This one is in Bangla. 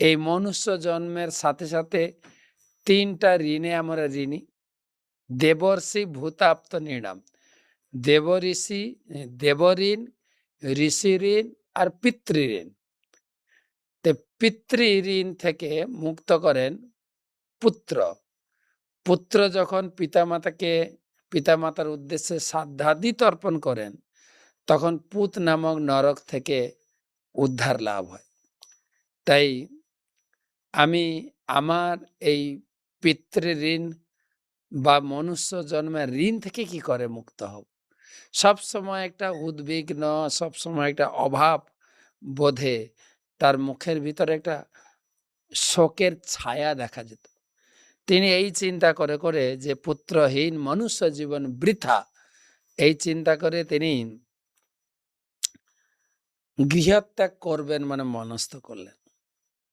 এই মনুষ্য জন্মের সাথে সাথে তিনটা ঋণে আমরা ঋণী। দেবর্ষি ভূতাপ্ত নিড়াম। দেব ঋষি দেবঋণ ঋষি ঋণ আর পিতৃঋণ। তে পিতৃ ঋণ থেকে মুক্ত করেন পুত্র। পুত্র যখন পিতামাতাকে, পিতামাতার উদ্দেশ্যে শ্রাদ্ধাদি তর্পণ করেন, তখন পুত নামক নরক থেকে উদ্ধার লাভ হয়। তাই আমি আমার এই পিতৃ ঋণ বা মনুষ্য জন্মের ঋণ থেকে কি করে মুক্ত হব? সব সময় একটা উদ্বিগ্ন সব সময় একটা অভাব বোধে তার মুখের ভিতরে একটা শোকের ছায়া দেখা যেত। তিনি এই চিন্তা করে করে যে পুত্রহীন মনুষ্য জীবন বৃথা, এই চিন্তা করে তিনি গৃহত্যাগ করবেন মানে মনস্থ করলেন।